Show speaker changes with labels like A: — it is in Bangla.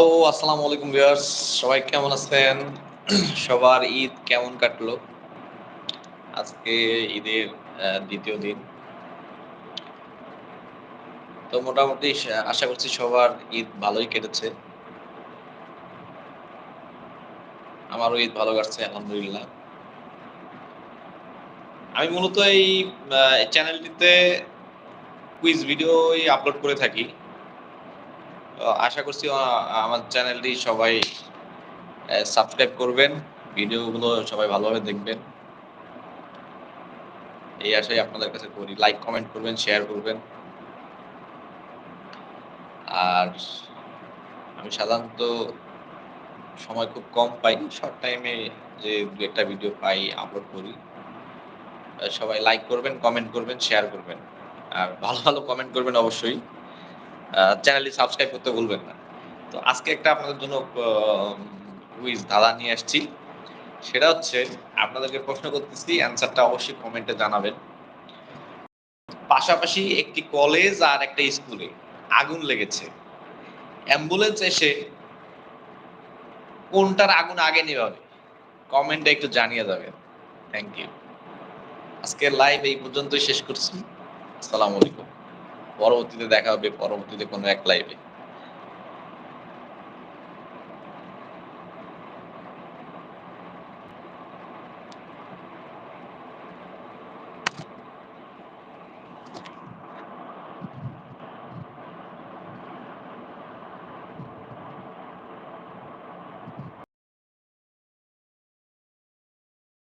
A: ও আসসালামু আলাইকুম ভিউয়ার্স সবাই কেমন আছেন? সবার ঈদ কেমন কাটলো? আজকে ঈদের দ্বিতীয় দিন। তো মোটামুটি আশা করছি সবার ঈদ ভালোই কেটেছে। আমারও ঈদ ভালো কাটছে, আলহামদুলিল্লাহ। আমি মূলত এই চ্যানেলটিতে কুইজ ভিডিও আপলোড করে থাকি। আশা করছি আমার চ্যানেলটি সবাই সাবস্ক্রাইব করবেন। ভিডিওগুলো সবাই ভালোভাবে দেখবেন। এই আশাই আপনাদের কাছে করি। লাইক কমেন্ট করবেন শেয়ার করবেন। আর আমি সাধারণত সময় খুব কম পাই শর্ট টাইমে যে দু একটা ভিডিও পাই আপলোড করি। সবাই লাইক করবেন কমেন্ট করবেন শেয়ার করবেন। আর ভালো ভালো কমেন্ট করবেন অবশ্যই। চ্যানেলটি সাবস্ক্রাইব করতে ভুলবেন না। তো আজকে একটা আপনাদের জন্য কুইজ ধাঁধা নিয়ে আসছি। সেটা হচ্ছে, আপনাদেরকে প্রশ্ন করতেছি অ্যান্সারটা অবশ্যই কমেন্টে জানাবেন। পাশাপাশি একটি কলেজ আর একটা স্কুলে আগুন লেগেছে। অ্যাম্বুলেন্স এসে কোনটার আগুন আগে নেভাবে? কমেন্টে একটু জানিয়ে যাবেন থ্যাংক ইউ আজকের লাইভ এই পর্যন্তই শেষ করছি। আসসালামু আলাইকুম। পরবর্তীতে দেখা হবে পরবর্তীতে কোনো এক লাইভে